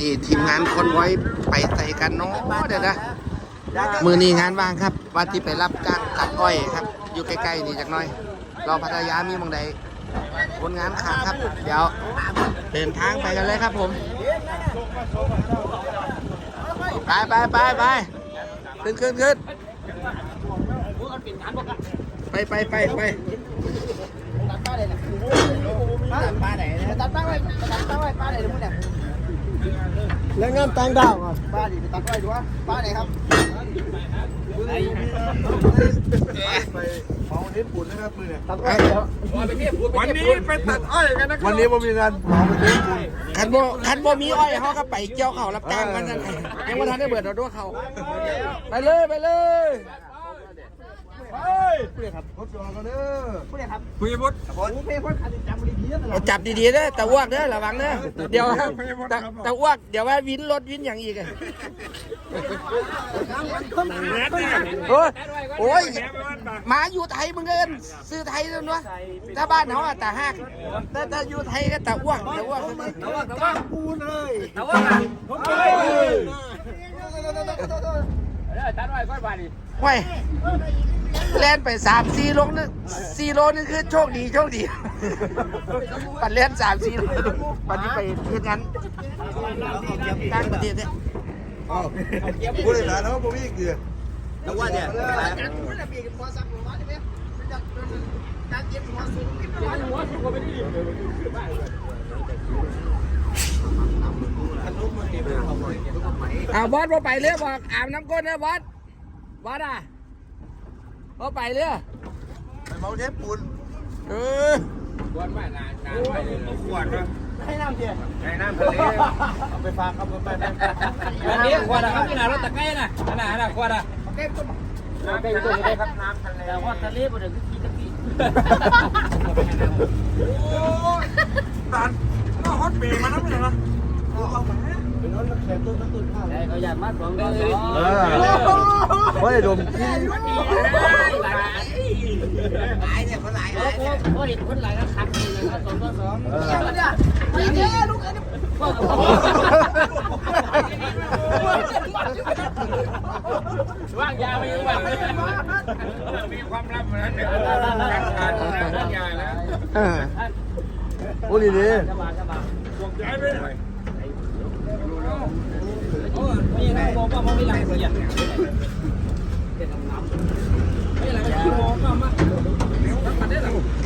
นี้ทีมงานคนไว้ไปใส่กันเนาะเดี๋ยวนะมือนี้งานว่างครับว่าที่ไปรับจ้างตัดอ้อยครับ อยู่ใกล้ๆนี่จักน่อยเราพัทยามีหมองใดคนงานขาดครับ เดี๋ยวเดินทางไปกันเลยครับผม ไปไปไปไปขึ้นขึ้นขึ้นไปไปไปไปตัดป้าเลยนะตัดป้าไหนตัดป้าไว้ตัดป้าไว้ป้าไหนดูมั้งเนี่ย แล้วงานต่างดาวอะป้าดิไปตัดไว้ดูว่าป้าไหนครับไปของวันนี้ปุ่นนะครับมือเนี่ยตัดไว้เดี๋ยววันนี้ไปตัดอ้อยกันนะวันนี้ผมมีงานของวันนี้ปุ่นคันโบคันโบมีอ้อยเขาก็ไปเกี่ยวเขารับจ้างกันนั่นแหละยังว่าทันได้เบิดเราด้วยเขาไปเลยไปเลย ผู้ใดครับรถจอกันเด้อผู้ใดครับคุยบุตรผมเพย์พ่นขัดจำบดีนั่นแหละจับดีๆเด้อแต่อ้วกเด้อระวังเด้อเดี๋ยวแต่แต่อ้วกเดี๋ยวว่าวินรถวินอย่างอีกอะโอ้ยโอ้ยมาอยู่ไทยมึงเอินซื้อไทยแล้วเนาะถ้าบ้านเขาอะแต่ห้ากแต่ถ้าอยู่ไทยก็ต่อ้วกต่อ้วกแต่ว่าแต่ว่าปูเลยแต่ว่าห้วย แล่นไปสามสี่โลนึงสี่โลนึงคือโชคดีโชคดี ปัดเล่นสามสี่โลปัดนี้ไปเพื่อนกันตั้งประเทศเนี่ยผู้ใดถามเขาผมมีเกลือแต่ว่าเนี่ยการพูดอะไรมีพอสักหัวใช่ไหมการเก็บหัวสูงที่มันหัวสูงกว่าไปดิเอาบอสพอไปเรือบอกอาบน้ำก้นนะบอสบอส อะพอไปเรือไปเมาเทปปุ่นเออขวดว่าให้น้ำเดียวในน้ำทะเลเอาไปฝากครับไปไปวันนี้ขวดอะครับขนาดรถตะไคร้น่ะขนาดขนาดขวดอะเก็บต้นน้ำเป็นตัวนี้ครับน้ำทะเลแต่ว่าทะเลบ่ได้คือกีตะกี้ตัดก็ฮอตเบรมาน้ำเลยนะเป็นรถแขกต้นต้นข้า วแต่เขาอยากมาสองเดือนเออโอ้ยดมกินหลายเนี่ยคนหลายหลายเนี่ยโอ้ยคนหลายนะขัดเลยนะสองต่อสองเออเนี่ยไม่เด้ลูกเอ้ยว่างยาไม่ว่างมีความลับเหมือนเดิมการขาดว่างยาแล้วโอ้ดีดีสบายสบายย้ายไปหนโอ้ย ไม่ยังไงบอกว่าไม่หลังเสียเป็นน้ำไม่หลังขี้โมก็มา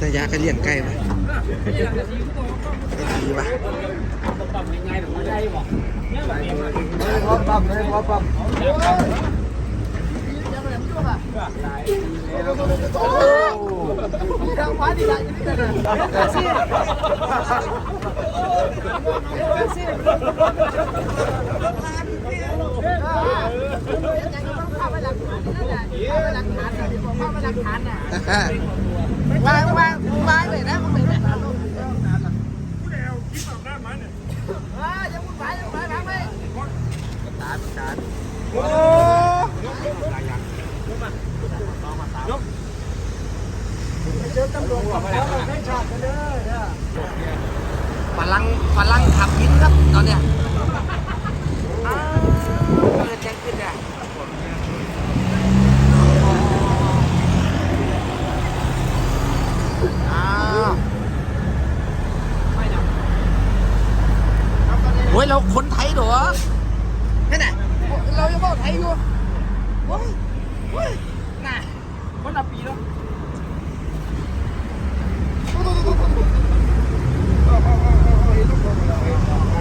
ระยะก็เลี้ยงใกล้ไปไม่หลังจะขี้โมก็ก็ดีป่ะปรับยังไงหรือไม่ได้บอกเนี่ยแบบนี้ไม่พอปั๊มไม่พอปั๊ม ทางฟ้าดีใจนี่กันเลย วางวางวางเลยนะมึงเลยนะยังมุ่งไปยังมุ่งไปทำไปโอ้ ฝรั่งฝรั่งขับวินครับตอนเนี้ยอ้าวเกิดแจ้งขึ้นอะอ้าวโอ้ยเราคนไทยเหรอนั่นน่ะเรายังบอกไทยอยู่โอ้ยโอ้ยน่ะ คนละปีแล้ว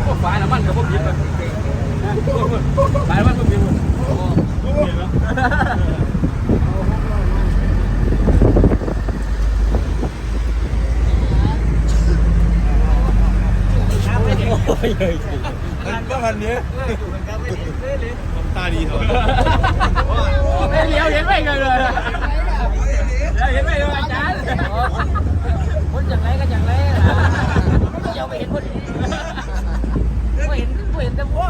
พวกฝ่ายน้ำมันกับพวกยิบแบบฝ่ายน้ำมันพวกยิบ ก็พันเนี้ตาดีเถอะเลี้ยวเห็นไม่เลยเลี้ยวเห็นไม่เลยอาจารย์ คนอย่างไรก็อย่างไรล่ะเดี๋ยวไปเห็นคนก็เห็นก็เห็นแต่ว่า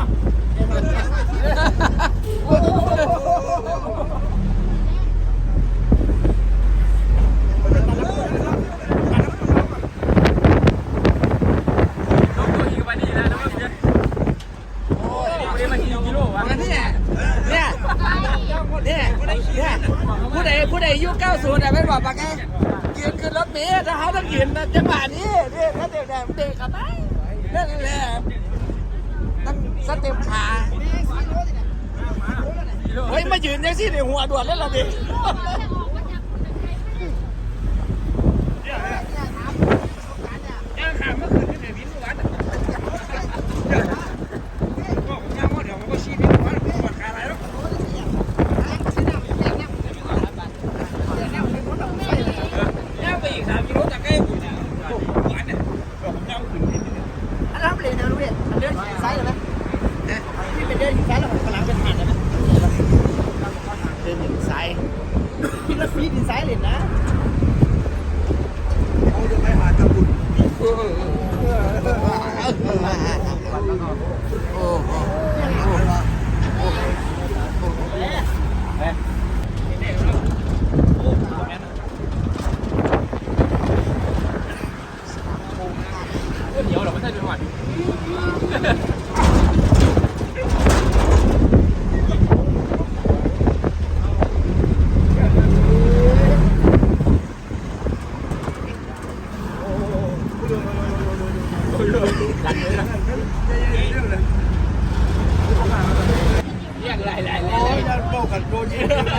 น้องตัวอีกวันนี้นะน้องเสีย บอกปากไงยืนขึ้นรถเมล์นะฮะต้องยืนนะจังหวะนี้นี่ถ้าเด็กแดงเด็กกับไปนั่นแหละต้องสเต็ปขาเฮ้ยมายืนยังสิในหัวด่วนแล้วเราดิเดินถึงซ้าย แล้วฟีดินซ้ายเลยนะเขาจะไปหาตะบุญโอ้โหโอ้โห เดี๋ยวเราไม่ใช่จังหวัด เรียกหลายหลาย โอ้ยนั่นเบ้ากันโดน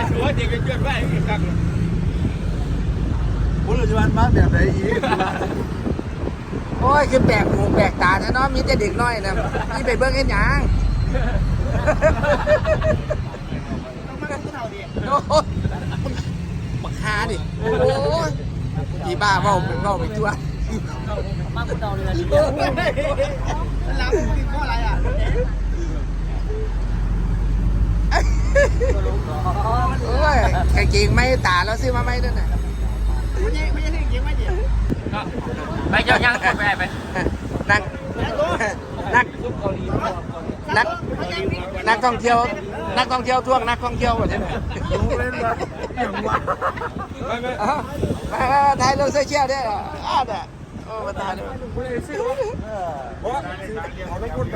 ยิงตัวเด็กก็เกิดไปอีกครั้งบุรุษวันมาแบบไหนอีกโอ้ยคือแปลกหูแปลกตาแท้เนาะมีแต่เด็กน้อยนะนี่ไปเบิ้งเห็นหยังโอ้ยบักฮาดิ โอ้ยอีบ้าเบ้าเบ้าไปทั่วมากกว่าเตาเลยนะล้างกินข้ออะไรอะ โอ้ยกางเกงไม่ตาแล้วซื้อมาไม่ด้วยน่ะไม่ใช่ไม่ใช่ที่เกี่ยวไม่เดียวไปเจ้ายังไปไปนักนักนักนักท่องเที่ยว นักท่องเที่ยวท่วงนักท่องเที่ยวหมดเลยรู้เล่นมาอย่างวะเอามามาถ่ายลงโซเชียลได้เหรออ้าวเนี่ยโอ้มาถ่ายเลยเพราะเขาต้องพูดไป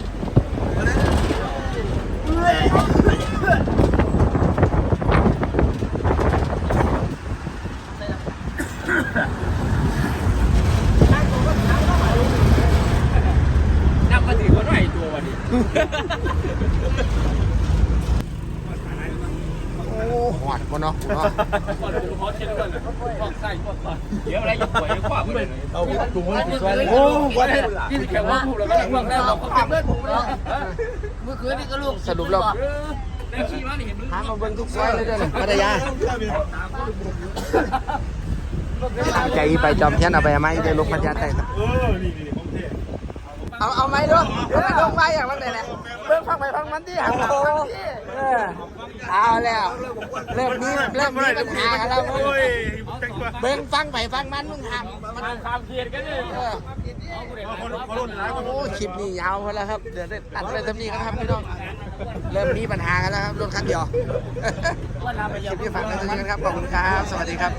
นับมาถึงคนไหนตัววันนี้ โอ้หอดบนเนาะเนาะก่อนผมขอเนาะเดี๋ยวอะไรยังป่วยยังขวาไม่เลยเอาถุงมือติดไว้โอ้วันนี้ที่แข็งว่าพูดแล้วก็ห่วงแล้วเราก็เก็บเลือดผมเลยเมื่อคืนนี่ก็ลูกสรุปแล้วในขี้ว่านี่เห็นมึงหามาเบิ่งทุกซอยเลยเด้อน่ะพัทยาใจไปจอมเทียนเอาไปไหมเดี๋ยวลงพัทยาใต้ครับเออนี่เอาเอาไหมด้วยเอาไปลงไปอย่างวันไหนเนี่ยเบิ่งฟังไปฟังมันที่หางโอ้เออ เอาแล้วเริ่มนี้เริ่มมีปัญหากันแล้วโอ้ยจังหวะเบิ่งฟังไปฟังมันมึงทำมันข้ามเขียนกันเลยเออคนคนรุ่นหลายคนโอ้คลิปนี้ยาวไปแล้วครับเดี๋ยวได้ตัดไปทำนี้กันครับพี่น้องเริ่มมีปัญหากันแล้วครับรถคันเดียวว่าน้ำไปคเยลิอะปนี้ฝากไว้เท่านี้นะครับขอบคุณครับ สวัสดีครับ